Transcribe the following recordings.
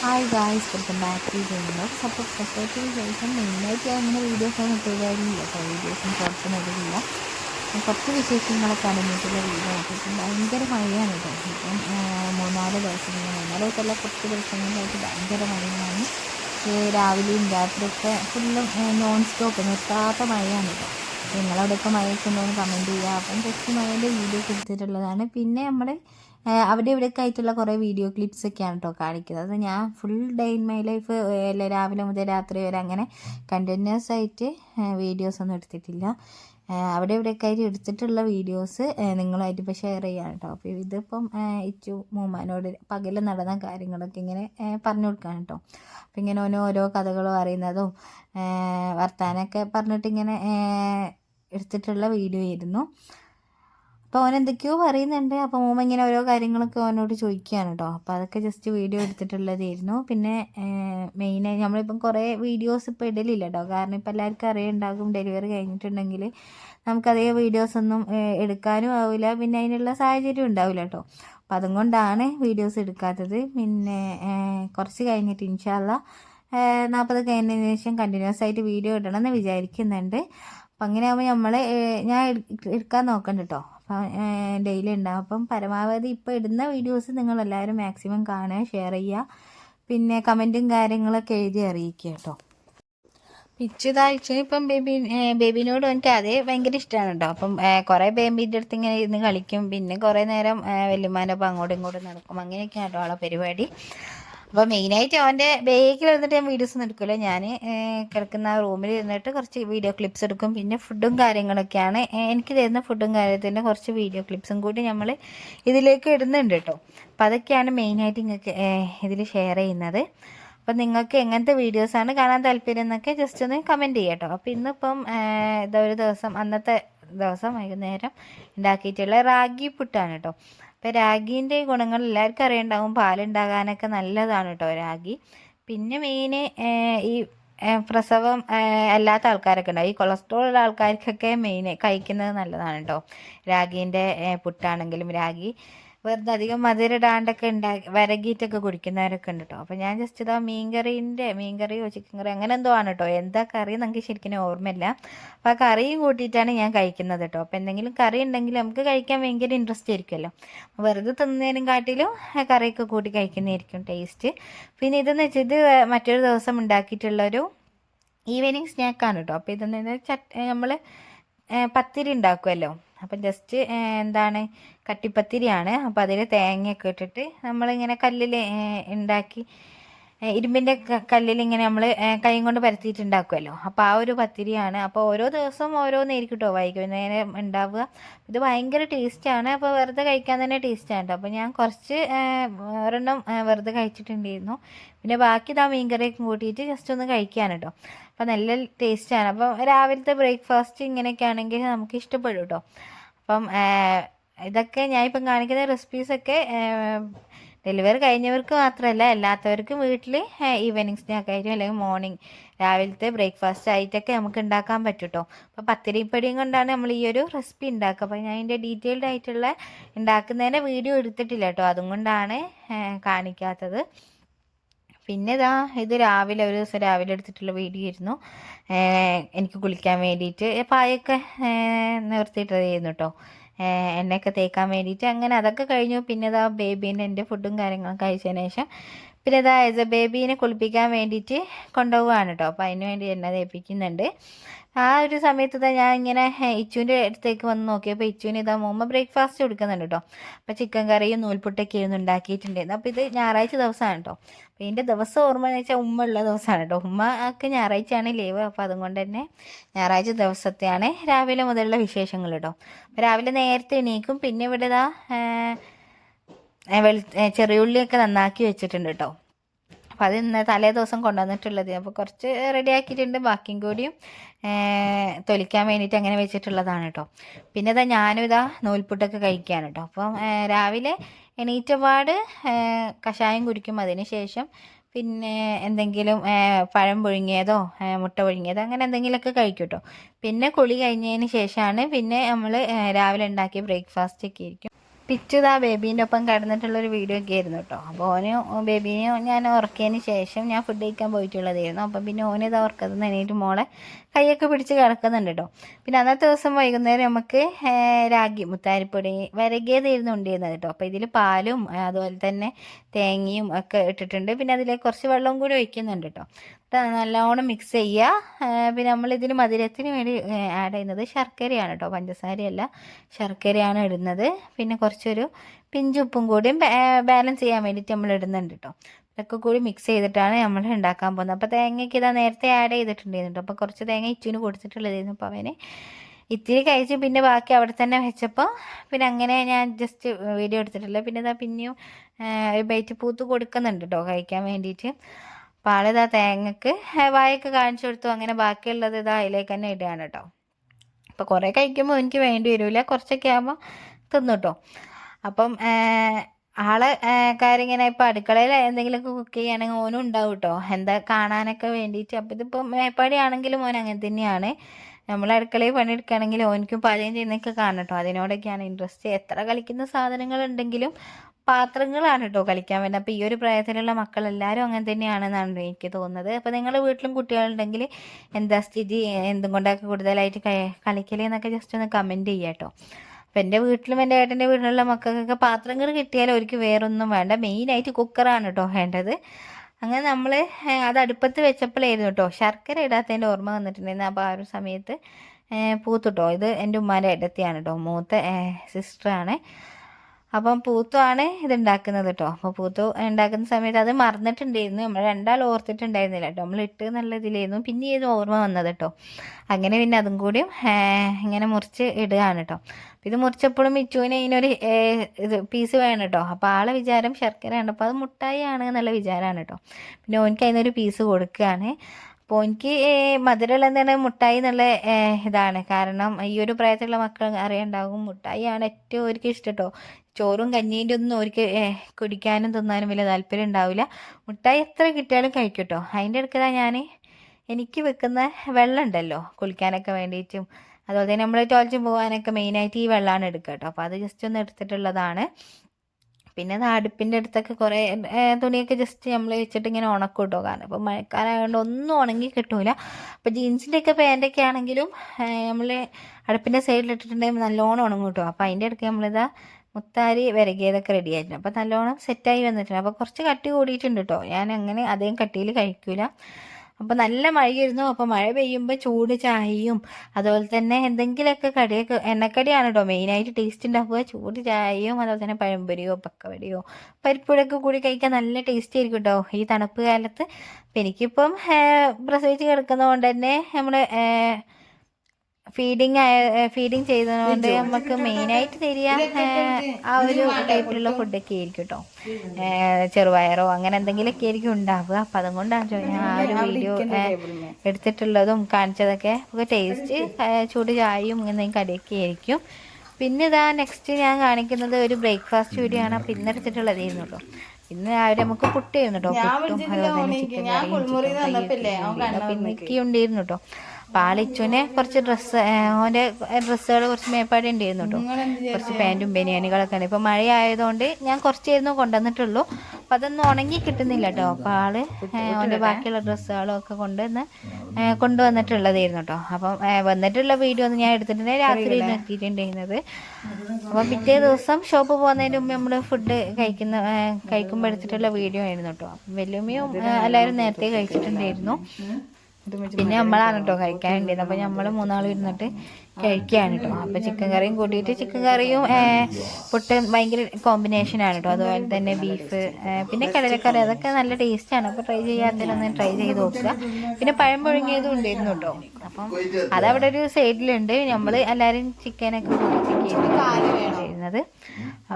Hi guys welcome back to joiner അപ്പോൾ പ്രസവത്തിന് ശേഷം മെയിനായിട്ട് ഞാൻ ഇങ്ങനെ വീഡിയോസൊന്നും ഇട്ടുകാരില്ല കേട്ടോ വീഡിയോസും ഷോർട്സും ഇടില്ല കുറച്ച് വിശേഷങ്ങളൊക്കെ അടങ്ങിയിട്ടുള്ള വീഡിയോ ആക്കിയിട്ട് ഭയങ്കര മഴയാണ് കേട്ടോ. ഇപ്പം മൂന്നാൽ ദിവസം മൂന്നാൽ ദിവസമല്ല കുറച്ച് ദിവസങ്ങളിലായിട്ട് ഭയങ്കര മഴയാണ്. രാവിലെയും രാത്രിയൊക്കെ ഫുള്ളും നോൺ സ്റ്റോപ്പ് നിർത്താത്ത മഴയാണ് കേട്ടോ. നിങ്ങളവിടെയൊക്കെ മഴയൊക്കെ ഉണ്ടോ എന്ന് കമന്റ് ചെയ്യുക. അപ്പം ജസ്റ്റ് മഴേന്റെ വീഡിയോ കൊടുത്തിട്ടുള്ളതാണ് പിന്നെ നമ്മൾ അവിടെ ഇവിടെയൊക്കെ ആയിട്ടുള്ള കുറേ വീഡിയോ ക്ലിപ്സൊക്കെയാണ് കേട്ടോ കാണിക്കുന്നത്. അത് ഞാൻ full day in my life രാവിലെ മുതൽ രാത്രി വരെ അങ്ങനെ കണ്ടിന്യൂസ് ആയിട്ട് വീഡിയോസ് ഒന്നും എടുത്തിട്ടില്ല. അവിടെ ഇവിടെയൊക്കെ ആയിട്ട് എടുത്തിട്ടുള്ള വീഡിയോസ് നിങ്ങളായിട്ട് ഇപ്പോൾ ഷെയർ ചെയ്യാണ് കേട്ടോ അപ്പോൾ ഇതിപ്പം ഇച്ചു മൂമാനോട് പകൽ നടന്ന കാര്യങ്ങളൊക്കെ ഇങ്ങനെ പറഞ്ഞു കൊടുക്കുകയാണ് കേട്ടോ അപ്പോൾ ഇങ്ങനെ ഓരോ ഓരോ കഥകളും അറിയുന്നതും വർത്താനൊക്കെ വർത്താനമൊക്കെ പറഞ്ഞിട്ട് ഇങ്ങനെ എടുത്തിട്ടുള്ള വീഡിയോ ആയിരുന്നു. അപ്പോൾ അവൻ എന്തൊക്കെയോ പറയുന്നുണ്ട്. അപ്പോൾ മോമ ഇങ്ങനെ ഓരോ കാര്യങ്ങളൊക്കെ അവനോട് ചോദിക്കുകയാണ് കേട്ടോ അപ്പോൾ അതൊക്കെ ജസ്റ്റ് വീഡിയോ എടുത്തിട്ടുള്ളതായിരുന്നു. പിന്നെ മെയിനായി നമ്മളിപ്പം കുറേ വീഡിയോസ് ഇപ്പോൾ ഇടലില്ല കേട്ടോ കാരണം ഇപ്പോൾ എല്ലാവർക്കും അറിയുണ്ടാകും ഡെലിവറി കഴിഞ്ഞിട്ടുണ്ടെങ്കിൽ നമുക്കതേ വീഡിയോസൊന്നും എടുക്കാനും ആവില്ല പിന്നെ അതിനുള്ള സാഹചര്യം ഉണ്ടാവില്ല കേട്ടോ അപ്പം അതുകൊണ്ടാണ് വീഡിയോസ് എടുക്കാത്തത്. പിന്നെ കുറച്ച് കഴിഞ്ഞിട്ട് ഇൻഷാല്ല നാൽപ്പത് കഴിഞ്ഞതിന് ശേഷം കണ്ടിന്യൂസ് ആയിട്ട് വീഡിയോ ഇടണം എന്ന് വിചാരിക്കുന്നുണ്ട്. അപ്പം അങ്ങനെ ആകുമ്പോൾ നമ്മൾ ഞാൻ എടുക്കാൻ നോക്കണ്ട കേട്ടോ ഡെയിലി ഉണ്ടാവും അപ്പം പരമാവധി ഇപ്പോൾ ഇടുന്ന വീഡിയോസ് നിങ്ങളെല്ലാവരും മാക്സിമം കാണുക ഷെയർ ചെയ്യുക. പിന്നെ കമന്റും കാര്യങ്ങളൊക്കെ എഴുതി അറിയിക്കുക കേട്ടോ. പിച്ചുതാഴ്ച ഇപ്പം ബേബി ബേബിനോട് എനിക്ക് അതേ ഭയങ്കര ഇഷ്ടമാണ് കേട്ടോ അപ്പം കുറേ ബേബിന്റെ അടുത്ത് ഇങ്ങനെ ഇരുന്ന് കളിക്കും. പിന്നെ കുറേ നേരം വല്യമ്മാനൊപ്പം അങ്ങോട്ടും ഇങ്ങോട്ടും നടക്കും. അങ്ങനെയൊക്കെയാണ് കേട്ടോ ആളെ പരിപാടി. അപ്പോൾ മെയിനായിട്ട് അവന്റെ ബേക്കിൽ ഇരുന്നിട്ട് ഞാൻ വീഡിയോസ് ഒന്നും എടുക്കില്ല ഞാൻ കിടക്കുന്ന റൂമിൽ ഇരുന്നിട്ട് കുറച്ച് വീഡിയോ ക്ലിപ്സ് എടുക്കും. പിന്നെ ഫുഡും കാര്യങ്ങളൊക്കെയാണ്. എനിക്ക് തരുന്ന ഫുഡും കാര്യത്തിന്റെ കുറച്ച് വീഡിയോ ക്ലിപ്സും കൂടി നമ്മൾ ഇതിലേക്ക് ഇടുന്നുണ്ട് കേട്ടോ. അപ്പോൾ അതൊക്കെയാണ് മെയിനായിട്ട് നിങ്ങൾക്ക് ഇതിൽ ഷെയർ ചെയ്യുന്നത്. അപ്പം നിങ്ങൾക്ക് എങ്ങനത്തെ വീഡിയോസാണ് കാണാൻ താല്പര്യം എന്നൊക്കെ ജസ്റ്റ് ഒന്ന് കമന്റ് ചെയ്യാം കേട്ടോ. അപ്പോൾ ഇന്നിപ്പം ഇതൊരു ദിവസം അന്നത്തെ ദിവസം വൈകുന്നേരം ഉണ്ടാക്കിയിട്ടുള്ള റാഗി പുട്ടാണ് കേട്ടോ. അപ്പോൾ രാഗീന്റെ ഗുണങ്ങൾ എല്ലാവർക്കും അറിയണ്ടാവും. പാലുണ്ടാകാനൊക്കെ നല്ലതാണ് കേട്ടോ രാഗി. പിന്നെ മെയിന് ഈ പ്രസവം അല്ലാത്ത ആൾക്കാരൊക്കെ ഉണ്ടാവും. ഈ കൊളസ്ട്രോൾ ഉള്ള ആൾക്കാർക്കൊക്കെ മെയിൻ കഴിക്കുന്നത് നല്ലതാണ് കേട്ടോ രാഗീന്റെ പുട്ടാണെങ്കിലും രാഗി. വെറുതെ അധികം മധുരം ഇടാണ്ടൊക്കെ ഉണ്ടാക്കി വരകിയിട്ടൊക്കെ കുടിക്കുന്നവരൊക്കെ ഉണ്ട് കേട്ടോ അപ്പോൾ ഞാൻ ജസ്റ്റ് ഇതാ മീൻകറീന്റെ മീൻകറിയോ ചിക്കൻ കറി അങ്ങനെ എന്തോ ആണ് കേട്ടോ എന്താ കറി നമുക്ക് ശരിക്കും ഓർമ്മയില്ല. അപ്പോൾ ആ കറിയും കൂട്ടിയിട്ടാണ് ഞാൻ കഴിക്കുന്നത് കേട്ടോ അപ്പോൾ എന്തെങ്കിലും കറി ഉണ്ടെങ്കിൽ നമുക്ക് കഴിക്കാൻ ഭയങ്കര ഇൻട്രസ്റ്റ് ആയിരിക്കുമല്ലോ വെറുതെ തിന്നതിനും കാട്ടിലും കറിയൊക്കെ കൂട്ടി കഴിക്കുന്നതായിരിക്കും ടേസ്റ്റ് പിന്നെ ഇതെന്ന് വെച്ചാൽ ഇത് മറ്റൊരു ദിവസം ഉണ്ടാക്കിയിട്ടുള്ളൊരു ഈവനിങ് സ്നാക്കാണ് കേട്ടോ അപ്പോൾ ഇതെന്ന് ചട്ട് നമ്മൾ പത്തിരി ഉണ്ടാക്കുമല്ലോ അപ്പം ജസ്റ്റ് എന്താണ് കട്ടിപ്പത്തിരിയാണ്. അപ്പോൾ അതിൽ തേങ്ങയൊക്കെ ഇട്ടിട്ട് നമ്മളിങ്ങനെ കല്ലിൽ ഉണ്ടാക്കി ഇരുമ്പിന്റെ കല്ലിൽ ഇങ്ങനെ നമ്മൾ കൈ കൊണ്ട് പരത്തിയിട്ടുണ്ടാക്കുമല്ലോ അപ്പോൾ ആ ഒരു പത്തിരിയാണ്. അപ്പോൾ ഓരോ ദിവസവും ഓരോന്നായിരിക്കും കേട്ടോ വൈകുന്നേരം ഉണ്ടാവുക. ഇത് ഭയങ്കര ടേസ്റ്റാണ് അപ്പോൾ വെറുതെ കഴിക്കാൻ തന്നെ ടേസ്റ്റാണ് കേട്ടോ അപ്പോൾ ഞാൻ കുറച്ച് ഒരെണ്ണം വെറുതെ കഴിച്ചിട്ടുണ്ടായിരുന്നു. പിന്നെ ബാക്കി ഇതാ മീൻകറിയൊക്കെ കൂട്ടിയിട്ട് ജസ്റ്റ് ഒന്ന് കഴിക്കാൻ കേട്ടോ അപ്പോൾ നല്ല ടേസ്റ്റാണ് അപ്പോൾ രാവിലത്തെ ബ്രേക്ക്ഫാസ്റ്റ് ഇങ്ങനെയൊക്കെ ആണെങ്കിൽ നമുക്ക് ഇഷ്ടപ്പെടും കേട്ടോ അപ്പം ഇതൊക്കെ ഞാനിപ്പം കാണിക്കുന്ന റെസിപ്പീസൊക്കെ ഡെലിവറി കഴിഞ്ഞവർക്ക് മാത്രമല്ല എല്ലാത്തവർക്കും വീട്ടിൽ ഈവനിങ് സ്നാക്ക് ആയിട്ടും അല്ലെങ്കിൽ മോർണിംഗ് രാവിലത്തെ ബ്രേക്ക്ഫാസ്റ്റ് ആയിട്ടൊക്കെ നമുക്ക് ഉണ്ടാക്കാൻ പറ്റും കേട്ടോ അപ്പോൾ പത്തിരിപ്പടിയും കൊണ്ടാണ് നമ്മൾ ഈ ഒരു റെസിപ്പി ഉണ്ടാക്കുക. അപ്പോൾ ഞാൻ ഇതിന്റെ ഡീറ്റെയിൽഡ് ആയിട്ടുള്ള ഉണ്ടാക്കുന്നതിന്റെ വീഡിയോ എടുത്തിട്ടില്ല കേട്ടോ. അതും കൊണ്ടാണ് കാണിക്കാത്തത്. പിന്നെ ഇതാ ഇത് രാവിലെ ഒരു ദിവസം രാവിലെ എടുത്തിട്ടുള്ള വീഡിയോ ആയിരുന്നു. എനിക്ക് കുളിക്കാൻ വേണ്ടിയിട്ട് പായൊക്കെ നിവർത്തിയിട്ടത് ചെയ്യുന്നു കേട്ടോ. എണ്ണയൊക്കെ തേക്കാൻ വേണ്ടിയിട്ട് അങ്ങനെ അതൊക്കെ കഴിഞ്ഞു. പിന്നെ ഇതാ ബേബീന്റെ എന്റെ ഫുഡും കാര്യങ്ങളൊക്കെ കഴിച്ചതിന് ശേഷം പിന്നെ ഇതാ ആസ് ബേബീനെ കുളിപ്പിക്കാൻ വേണ്ടിയിട്ട് കൊണ്ടുപോവുകയാണ് കേട്ടോ അപ്പോൾ അതിന് വേണ്ടി എണ്ണ തേപ്പിക്കുന്നുണ്ട് ആ ഒരു സമയത്ത് തന്നെ ഞാൻ ഇങ്ങനെ ഇച്ചുവിന്റെ അടുത്തേക്ക് വന്ന് നോക്കിയപ്പോൾ ഇച്ചുവിന് ഇതാ മുമ്പ് ബ്രേക്ക്ഫാസ്റ്റ് കൊടുക്കുന്നുണ്ട് കേട്ടോ അപ്പോൾ ചിക്കൻ കറിയും നൂൽപുട്ടൊക്കെ ആയിരുന്നു ഉണ്ടാക്കിയിട്ടുണ്ടായിരുന്നു അപ്പോൾ ഇത് ഞായറാഴ്ച ദിവസമാണ് കേട്ടോ അപ്പോൾ ഇതിന്റെ ദിവസം ഓർമ്മ എന്ന് വെച്ചാൽ ഉമ്മ ഉള്ള ദിവസമാണ് കേട്ടോ ഉമ്മക്ക് ഞായറാഴ്ചയാണ് ലീവ്. അപ്പോൾ അതുകൊണ്ട് തന്നെ ഞായറാഴ്ച ദിവസത്തെയാണ് രാവിലെ മുതലുള്ള വിശേഷങ്ങൾ കേട്ടോ രാവിലെ നേരത്തെ എണീക്കും. പിന്നെ ഇവിടെ ഇതാ വെളു ചെറിയുള്ളിയൊക്കെ നന്നാക്കി വെച്ചിട്ടുണ്ട് കേട്ടോ അപ്പം അത് ഇന്ന് തലേ ദിവസം കൊണ്ടുവന്നിട്ടുള്ളത്. അപ്പോൾ കുറച്ച് റെഡി ആക്കിയിട്ടുണ്ട്. ബാക്കിയും കൂടിയും തൊലിക്കാൻ വേണ്ടിയിട്ട് അങ്ങനെ വെച്ചിട്ടുള്ളതാണ് കേട്ടോ പിന്നെ ഇതാ ഞാനും ഇതാ നൂൽപുട്ടൊക്കെ കഴിക്കുകയാണ് കേട്ടോ അപ്പം രാവിലെ എണീറ്റപാട് കഷായം കുടിക്കും. അതിന് ശേഷം പിന്നെ എന്തെങ്കിലും പഴം പുഴുങ്ങിയതോ മുട്ട പുഴുങ്ങിയതോ അങ്ങനെ എന്തെങ്കിലുമൊക്കെ കഴിക്കും കേട്ടോ പിന്നെ കുളി കഴിഞ്ഞതിന് ശേഷമാണ് പിന്നെ നമ്മൾ രാവിലെ ഉണ്ടാക്കിയ ബ്രേക്ക്ഫാസ്റ്റ് ഒക്കെ ഇരിക്കും പിച്ചുതാ ബേബീന്റെ ഒപ്പം കിടന്നിട്ടുള്ളൊരു വീഡിയോ ഒക്കെ ആയിരുന്നു കേട്ടോ അപ്പോൾ ഓന് ബേബീനെ ഞാൻ ഉറക്കിയതിന് ശേഷം ഞാൻ ഫുഡ് കഴിക്കാൻ പോയിട്ടുള്ളതായിരുന്നു. അപ്പം പിന്നെ ഓന് ഇതാ ഉറക്കത്തുനിന്ന് എണീറ്റ് മോളെ കൈയൊക്കെ പിടിച്ച് കിടക്കുന്നുണ്ട് കേട്ടോ പിന്നെ അന്നത്തെ ദിവസം വൈകുന്നേരം നമുക്ക് രാഗി മുത്താരിപ്പൊടി വരകിയതായിരുന്നു ഉണ്ടായിരുന്നത് കേട്ടോ അപ്പോൾ ഇതിൽ പാലും അതുപോലെ തന്നെ തേങ്ങയും ഒക്കെ ഇട്ടിട്ടുണ്ട്. പിന്നെ അതിലേക്ക് കുറച്ച് വെള്ളവും കൂടി ഒഴിക്കുന്നുണ്ട് കേട്ടോ നല്ലോണം മിക്സ് ചെയ്യുക പിന്നെ നമ്മൾ ഇതിന് മധുരത്തിന് വേണ്ടി ആഡ് ചെയ്യുന്നത് ശർക്കരയാണ് കേട്ടോ പഞ്ചസാരയല്ല. ശർക്കരയാണ് ഇടുന്നത്. പിന്നെ കുറച്ചൊരു പിഞ്ചുപ്പും കൂടിയും ബാലൻസ് ചെയ്യാൻ വേണ്ടിയിട്ട് നമ്മൾ ഇടുന്നുണ്ട് കേട്ടോ ഇതൊക്കെ കൂടി മിക്സ് ചെയ്തിട്ടാണ് നമ്മൾ ഉണ്ടാക്കാൻ പോകുന്നത്. അപ്പോൾ തേങ്ങയ്ക്ക് ഇതാ നേരത്തെ ആഡ് ചെയ്തിട്ടുണ്ടായിരുന്നു കേട്ടോ അപ്പോൾ കുറച്ച് തേങ്ങ ഇച്ചുവിന് കൊടുത്തിട്ടുള്ളതായിരുന്നു അപ്പോൾ അവന്. ഇത്തിരി കഴിച്ച് പിന്നെ ബാക്കി അവിടെ തന്നെ വെച്ചപ്പോൾ പിന്നെ അങ്ങനെ ഞാൻ ജസ്റ്റ് വീഡിയോ എടുത്തിട്ടില്ല. പിന്നെ ഇതാ പിന്നെയും ഒരു ബൈറ്റ് പൂത്ത് കൊടുക്കുന്നുണ്ട് കേട്ടോ കഴിക്കാൻ വേണ്ടിയിട്ട്. അപ്പോൾ ആളിതാ തേങ്ങക്ക് വായൊക്കെ കാണിച്ചു കൊടുത്തു. അങ്ങനെ ബാക്കിയുള്ളത് ഇതാ അതിലേക്ക് തന്നെ ഇടുകയാണ് കേട്ടോ. അപ്പോൾ കുറേ കഴിക്കുമ്പോൾ എനിക്ക് വേണ്ടി വരില്ല കുറച്ചൊക്കെ ആകുമ്പോൾ തിന്നു കേട്ടോ. അപ്പം ആൾ ആളെ ഇപ്പം അടുക്കളയിൽ എന്തെങ്കിലുമൊക്കെ കുക്ക് ചെയ്യുകയാണെങ്കിൽ ഓനും ഉണ്ടാവും കേട്ടോ. എന്താ കാണാനൊക്കെ വേണ്ടിയിട്ട്. അപ്പം ഇതിപ്പോൾ മേപ്പാടി ആണെങ്കിലും ഓൻ അങ്ങനെ തന്നെയാണ്. നമ്മൾ അടുക്കളയിൽ പണിയെടുക്കുകയാണെങ്കിൽ ഓനിക്കും പാചകം ചെയ്യുന്നതൊക്കെ കാണട്ടോ അതിനോടൊക്കെയാണ് ഇൻട്രസ്റ്റ് എത്ര കളിക്കുന്ന സാധനങ്ങൾ ഉണ്ടെങ്കിലും പാത്രങ്ങളാണ് കേട്ടോ കളിക്കാൻ വേണ്ടി അപ്പോൾ ഈ ഒരു പ്രായത്തിലുള്ള മക്കൾ എല്ലാവരും അങ്ങനെ തന്നെയാണെന്നാണ് എനിക്ക് തോന്നുന്നത്. അപ്പോൾ നിങ്ങളുടെ വീട്ടിലും കുട്ടികളുണ്ടെങ്കിൽ എന്താ സ്ഥിതി? എന്തും കൊണ്ടൊക്കെ കൂടുതലായിട്ട് കളിക്കലെന്നൊക്കെ ജസ്റ്റ് ഒന്ന് കമന്റ് ചെയ്യാട്ടോ കേട്ടോ അപ്പോൾ എന്റെ വീട്ടിലും എന്റെ ഏട്ടന്റെ വീട്ടിലുള്ള മക്കൾക്കൊക്കെ പാത്രങ്ങൾ കിട്ടിയാൽ അവർക്ക് വേറൊന്നും വേണ്ട. മെയിൻ ആയിട്ട് കുക്കറാണ് കേട്ടോ വേണ്ടത്. അങ്ങനെ നമ്മൾ അത് അടുപ്പത്ത് വെച്ചപ്പോഴായിരുന്നു കേട്ടോ ശർക്കര ഇടാത്തതിന്റെ ഓർമ്മ വന്നിട്ടുണ്ടായിരുന്നു. അപ്പോൾ ആ ഒരു സമയത്ത് പൂത്തുട്ടോ ഇത് എന്റെ ഉമ്മാന്റെ ഇടത്തെയാണ് കേട്ടോ മൂത്ത സിസ്റ്ററാണ് അപ്പം പൂത്തുമാണ് ഇത് ഉണ്ടാക്കുന്നത് കേട്ടോ അപ്പോൾ പൂത്തു ഉണ്ടാക്കുന്ന സമയത്ത് അത് മറന്നിട്ടുണ്ടായിരുന്നു. നമ്മൾ രണ്ടാൾ ഓർത്തിട്ടുണ്ടായിരുന്നില്ല കേട്ടോ നമ്മൾ ഇട്ട് നല്ല ഇതിലായിരുന്നു പിന്നെ ഇത് ഓർമ്മ വന്നത് കേട്ടോ അങ്ങനെ പിന്നെ അതും കൂടിയും ഇങ്ങനെ മുറിച്ച് ഇടുകയാണ് കേട്ടോ ഇത് മുറിച്ചപ്പോഴും മിച്ചുവിന് ഇതിനൊരു ഇത് പീസ് വേണം കേട്ടോ അപ്പോൾ ആളെ വിചാരം ശർക്കര ഉണ്ട് അപ്പോൾ അത് മുട്ടായി ആണ് എന്നുള്ള വിചാരമാണ് കേട്ടോ പിന്നെ ഓനിക്ക് അതിനൊരു പീസ് കൊടുക്കുകയാണ്. അപ്പോൾ എനിക്ക് മധുരമുള്ള എന്താണ് മുട്ടായി എന്നുള്ള ഇതാണ്. കാരണം ഈ ഒരു പ്രായത്തിലുള്ള മക്കൾ അറിയണ്ടാകും മുട്ടായിയാണ് ഏറ്റവും അവർക്ക് ഇഷ്ടം കേട്ടോ ചോറും കഞ്ഞീന്റെ ഒന്നും അവർക്ക് കുടിക്കാനും തിന്നാനും വലിയ താല്പര്യം ഉണ്ടാവില്ല. മുട്ടായി എത്ര കിട്ടിയാലും കഴിക്കട്ടോ. കേട്ടോ അതിന്റെ അടുക്കതാണ് ഞാൻ എനിക്ക് വെക്കുന്ന വെള്ളം ഉണ്ടല്ലോ കുളിക്കാനൊക്കെ വേണ്ടിയിട്ടും അതുപോലെ തന്നെ നമ്മൾ ടോയ്ലറ്റിൽ പോകാനൊക്കെ മെയിനായിട്ട് ഈ വെള്ളമാണ് എടുക്കുക കേട്ടോ അപ്പോൾ അത് ജസ്റ്റ് ഒന്ന് എടുത്തിട്ടുള്ളതാണ്. പിന്നെ അത് അടുപ്പിന്റെ അടുത്തൊക്കെ കുറേ തുണിയൊക്കെ ജസ്റ്റ് നമ്മൾ വെച്ചിട്ട് ഇങ്ങനെ ഉണക്കും കേട്ടോ കാരണം ഇപ്പോൾ മഴക്കാലമായതുകൊണ്ട് ഒന്നും ഉണങ്ങി കിട്ടൂല. അപ്പോൾ ജീൻസിന്റെയൊക്കെ പാന്റൊക്കെ ആണെങ്കിലും നമ്മൾ അടുപ്പിന്റെ സൈഡിൽ ഇട്ടിട്ടുണ്ടെങ്കിൽ നല്ലോണം ഉണങ്ങും കേട്ടോ അപ്പോൾ അതിന്റെ ഇടയ്ക്ക് നമ്മളിതാ മുത്താരി വിരകിയതൊക്കെ റെഡി ആയിട്ടുണ്ട് അപ്പോൾ നല്ലോണം സെറ്റായി വന്നിട്ടുണ്ട്. അപ്പോൾ കുറച്ച് കട്ടി കൂടിയിട്ടുണ്ട് കേട്ടോ ഞാൻ അങ്ങനെ അധികം കട്ടിയിൽ കഴിക്കൂല. അപ്പോൾ നല്ല മഴയായിരുന്നു. അപ്പോൾ മഴ പെയ്യുമ്പോൾ ചൂട് ചായയും അതുപോലെ തന്നെ എന്തെങ്കിലുമൊക്കെ കടിയൊക്കെ എണ്ണക്കടിയാണ് കേട്ടോ മെയിനായിട്ട് ടേസ്റ്റ് ഉണ്ടാവുക ചൂട് ചായയും അതുപോലെ തന്നെ പഴംപൊരിയോ പക്കവടിയോ പരിപ്പുഴൊക്കെ കൂടി കഴിക്കാൻ നല്ല ടേസ്റ്റ് ആയിരിക്കും കേട്ടോ ഈ തണുപ്പ് കാലത്ത്. അപ്പം എനിക്കിപ്പം പ്രസവിച്ച് കിടക്കുന്നത് കൊണ്ട് തന്നെ നമ്മൾ ഫീഡിങ് ഫീഡിങ് ചെയ്തതുകൊണ്ട് നമുക്ക് മെയിനായിട്ട് തരിക. ആ ഒരു ടൈപ്പിലുള്ള ഫുഡൊക്കെ ആയിരിക്കും കേട്ടോ ചെറുപയറോ അങ്ങനെ എന്തെങ്കിലുമൊക്കെ ആയിരിക്കും ഉണ്ടാവുക. അപ്പം അതുകൊണ്ടാണ് ഞാൻ ആ ഒരു വീഡിയോ എടുത്തിട്ടുള്ളതും കാണിച്ചതൊക്കെ. നമുക്ക് ടേസ്റ്റ് ചൂട് ചായയും എന്തെങ്കിലും കടിയൊക്കെ ആയിരിക്കും. പിന്നെ ഇതാ നെക്സ്റ്റ് ഞാൻ കാണിക്കുന്നത് ഒരു ബ്രേക്ക്ഫാസ്റ്റ് വീഡിയോ ആണ്. അപ്പം ഇന്ന് എടുത്തിട്ടുള്ളതായിരുന്നു കേട്ടോ ഇന്ന് രാവിലെ നമുക്ക് പുട്ടായിരുന്നു കേട്ടോ പുട്ടും അതുപോലെ തന്നെ ചിക്കൻ കറിയും ചിക്കൻ ഫ്രൈയും പിന്നെ ഉണ്ടായിരുന്നു കേട്ടോ അപ്പോൾ ആളിച്ചുവിനെ കുറച്ച് ഡ്രസ്സ് ഓന്റെ ഡ്രസ്സുകൾ കുറച്ച് മേപ്പാടി ഉണ്ടായിരുന്നു കേട്ടോ കുറച്ച് പാന്റും ബനിയാനികളൊക്കെ ഉണ്ട് ഇപ്പോൾ മഴ ആയതുകൊണ്ട് ഞാൻ കുറച്ചായിരുന്നു കൊണ്ടുവന്നിട്ടുള്ളൂ. അപ്പം അതൊന്നും ഉണങ്ങി കിട്ടുന്നില്ല കേട്ടോ അപ്പോൾ ആൾ ഓന്റെ ബാക്കിയുള്ള ഡ്രസ്സുകളും ഒക്കെ കൊണ്ടുവന്ന് കൊണ്ടുവന്നിട്ടുള്ളതായിരുന്നു കേട്ടോ അപ്പം വന്നിട്ടുള്ള വീഡിയോ ഒന്നും ഞാൻ എടുത്തിട്ടുണ്ടെങ്കിൽ രാത്രി എത്തിയിട്ടുണ്ടായിരുന്നത് അപ്പം പിറ്റേ ദിവസം ഷോപ്പ് പോകുന്നതിന് മുമ്പ് നമ്മൾ ഫുഡ് കഴിക്കുന്ന കഴിക്കുമ്പോൾ എടുത്തിട്ടുള്ള വീഡിയോ ആയിരുന്നു കേട്ടോ അപ്പം വല്യമ്മയും എല്ലാവരും നേരത്തെ കഴിച്ചിട്ടുണ്ടായിരുന്നു. പിന്നെ നമ്മളാണ് കേട്ടോ കഴിക്കാൻ ഉണ്ടായിരുന്നത് അപ്പോൾ നമ്മൾ മൂന്നാൾ ഇരുന്നിട്ട് കഴിക്കുകയാണ് കേട്ടോ. അപ്പോൾ ചിക്കൻ കറിയും കൂട്ടിയിട്ട് ചിക്കൻ കറിയും പുട്ട് ഭയങ്കര കോമ്പിനേഷൻ ആണ് കേട്ടോ. അതുപോലെ തന്നെ ബീഫ് പിന്നെ കടലക്കറി അതൊക്കെ നല്ല ടേസ്റ്റ് ആണ്. അപ്പോൾ ട്രൈ ചെയ്യാത്തതിലൊന്ന് ട്രൈ ചെയ്ത് നോക്കുക. പിന്നെ പഴം പുഴുങ്ങിയതും ഉണ്ടായിരുന്നു കേട്ടോ. അപ്പം അതവിടെ ഒരു സൈഡിലുണ്ട് നമ്മൾ എല്ലാവരും ചിക്കനൊക്കെ കൂട്ടിയിട്ട്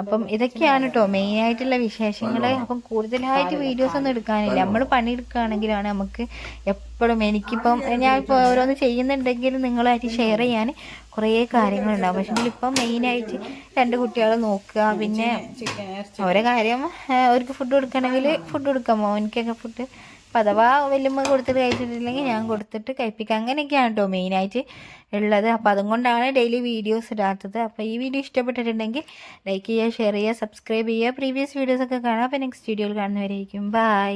അപ്പം ഇതൊക്കെയാണ് കേട്ടോ മെയിനായിട്ടുള്ള വിശേഷങ്ങൾ അപ്പം കൂടുതലായിട്ട് വീഡിയോസ് ഒന്നും എടുക്കാനില്ല. നമ്മൾ പണിയെടുക്കുകയാണെങ്കിലാണ് നമുക്ക് എപ്പോഴും എനിക്കിപ്പം ഞാൻ ഇപ്പോൾ ഓരോന്ന് ചെയ്യുന്നുണ്ടെങ്കിൽ നിങ്ങളായിട്ട് ഷെയർ ചെയ്യാൻ കുറേ കാര്യങ്ങളുണ്ടാവും. പക്ഷേ ഇപ്പം മെയിനായിട്ട് രണ്ട് കുട്ടികളെ നോക്കുക. പിന്നെ ഓരോ കാര്യം അവർക്ക് ഫുഡ് കൊടുക്കണമെങ്കിൽ ഫുഡ് കൊടുക്കാം. എനിക്കൊക്കെ ഫുഡ് അപ്പം അഥവാ വല്യമ്മ കൊടുത്തിട്ട് കഴിച്ചിട്ടില്ലെങ്കിൽ ഞാൻ കൊടുത്തിട്ട് കഴിപ്പിക്കുക അങ്ങനെയൊക്കെയാണ് കേട്ടോ മെയിനായിട്ട് ഉള്ളത്. അപ്പോൾ അതുകൊണ്ടാണ് ഡെയിലി വീഡിയോസ് ഇടാത്തത്. അപ്പോൾ ഈ വീഡിയോ ഇഷ്ടപ്പെട്ടിട്ടുണ്ടെങ്കിൽ ലൈക്ക് ചെയ്യുക ഷെയർ ചെയ്യുക സബ്സ്ക്രൈബ് ചെയ്യുക. പ്രീവിയസ് വീഡിയോസൊക്കെ കാണാം. അപ്പോൾ നെക്സ്റ്റ് വീഡിയോയിൽ കാണുന്നവരായിരിക്കും ബൈ